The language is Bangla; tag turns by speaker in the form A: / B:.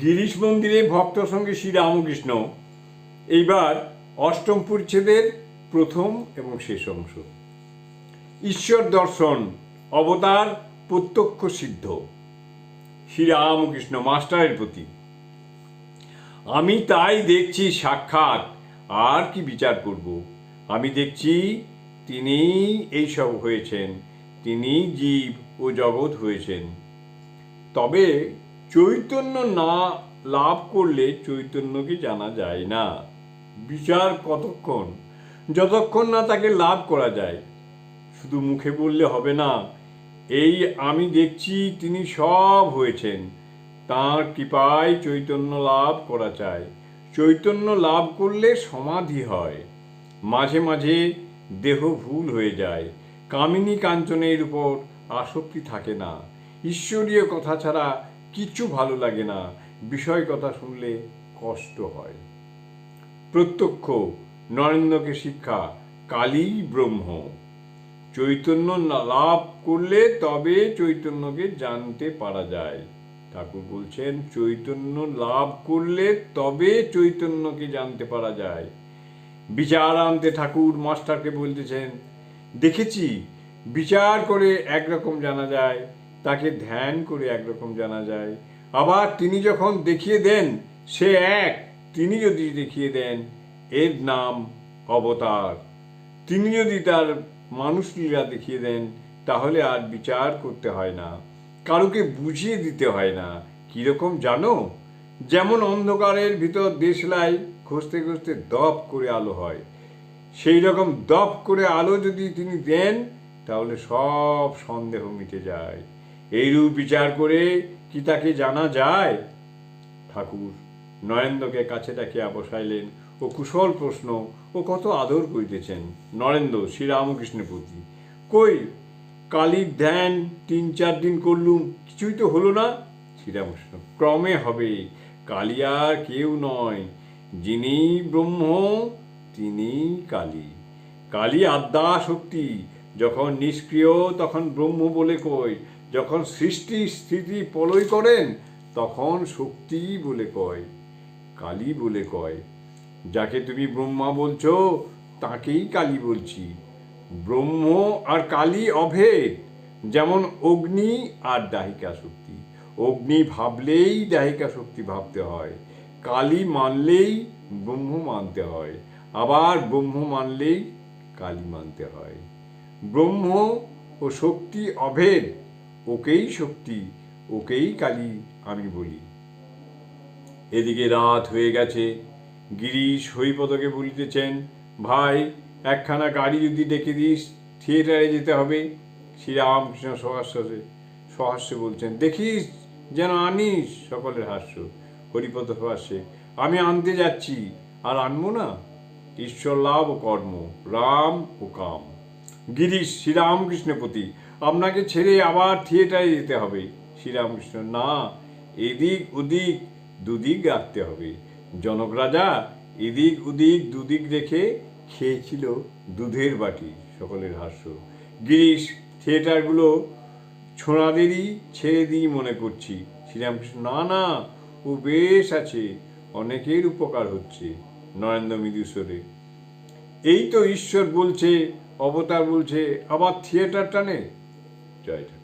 A: গিরিশ মন্দিরে ভক্ত সঙ্গে শ্রীরামকৃষ্ণ এইবার অষ্টম পরিচ্ছেদের প্রথম এবং শেষ অংশ। ঈশ্বর দর্শন, অবতার, প্রত্যক্ষ সিদ্ধ। শ্রীরামকৃষ্ণ মাস্টারের প্রতি। আমি তাই দেখছি সাক্ষাৎ, আর কি বিচার করব? আমি দেখছি তিনি এইসব হয়েছেন তিনি জীব ও জগৎ হয়েছেন। তবে চৈতন্য না লাভ করলে চৈতন্যকে জানা যায় না। বিচার কতক্ষণ? যতক্ষণ না তাকে লাভ করা যায়। শুধু মুখে বললে হবে না, এই আমি দেখছি তিনি সব হয়েছেন। তাঁর কৃপায় চৈতন্য লাভ করা চাই। চৈতন্য লাভ করলে সমাধি হয়। মাঝে মাঝে দেহ ভুল হয়ে যায়। কামিনী কাঞ্চনের উপর আসক্তি থাকে না। ঈশ্বরীয় কথা ছাড়া কিচ্ছু ভালো লাগে না। বিষয় কথা শুনলে কষ্ট হয়। প্রত্যক্ষ নরেন্দ্রকে শিক্ষা কালী ব্রহ্ম। চৈতন্য লাভ করলে তবে চৈতন্যকে জানতে পারা যায়। ঠাকুর বলছেন, চৈতন্য লাভ করলে তবে চৈতন্যকে জানতে পারা যায়। বিচার আনতে ঠাকুর মাস্টারকে বলতেছেন, দেখেছি, বিচার করে একরকম জানা যায়। তাকে ধ্যান করে একরকম জানা যায়। আবার তিনি যখন দেখিয়ে দেন, সে এক, তিনি যদি দেখিয়ে দেন, এর নাম অবতার। তিনি যদি তার মানুষ লীলা দেখিয়ে দেন, তাহলে আর বিচার করতে হয় না। কারুকে বুঝিয়ে দিতে হয় না। কীরকম জানো? যেমন অন্ধকারের ভিতর দেশলাই ঘষতে ঘষতে দপ করে আলো হয়। সেই রকম দপ করে আলো যদি তিনি দেন, তাহলে সব সন্দেহ মিটে যায়। এইরূপ বিচার করে কি তাকে জানা যায়? ঠাকুর, নরেন্দ্রকে কাছে ডাকিয়া বসাইলেন। ও কুশল প্রশ্ন, ও কত আদর করিতেছেন। নরেন্দ্র, শ্রীরামকৃষ্ণের প্রতি কই, কালীর ধ্যান তিন চার দিন করলুম, কিছুই তো হলো না? শ্রীরামকৃষ্ণ, ক্রমে হবে, কালী আর কেউ নয়। যিনি ব্রহ্ম, তিনি কালী। কালী আদ্যা শক্তি যখন নিষ্ক্রিয়, তখন ব্রহ্ম বলে কই। যখন সৃষ্টি স্থিতি প্রলয় করেন, তখন শক্তি বলে কয়, কালী বলে কয়। যাকে তুমি ব্রহ্মা বলছো, তাকেই কালী বলছি। ব্রহ্ম আর কালী অভেদ, যেমন অগ্নি আর দাহিকা শক্তি। অগ্নি ভাবলেই দাহিকা শক্তি ভাবতে হয়, কালী মানলেই ব্রহ্ম মানতে হয়, আবার ব্রহ্ম মানলেই কালী মানতে হয়। ব্রহ্ম ও শক্তি অভেদ ওকেই শক্তি, ওকেই কালী আমি বলি। এদিকে রাত হয়ে গেছে। গিরিশ হরিপদকে বলিতেছেন, ভাই, একখানা গাড়ি যদি ডেকে দিস, থিয়েটারে যেতে হবে। শ্রীরামকৃষ্ণ সহাস্যে সহাস্য বলছেন, দেখিস যেন আনিস সকলের হাস্য। হরিপদ হাস্যে আমি আনতে যাচ্ছি। আর আনব না? ঈশ্বর লাভ ও কর্ম, রাম ও কাম। গিরিশ শ্রীরামকৃষ্ণের প্রতি আপনাকে ছেড়ে আবার থিয়েটারে যেতে হবে। শ্রীরামকৃষ্ণ, না, এদিক ওদিক দুদিক রাখতে হবে। জনক রাজা এদিক ওদিক দুদিক রেখে খেয়েছিল দুধের বাটি, সকলের হাস্য। গিরিশ, থিয়েটারগুলো ছোঁড়াদেরই ছেড়ে দিই মনে করছি। শ্রীরামকৃষ্ণ, না না, ও বেশ আছে, অনেকের উপকার হচ্ছে। নরেন্দ্র মৃদুস্বরে, এই তো ঈশ্বর বলছে, অবতার বলছে, আবার থিয়েটার টানে? জয় ঠাকুর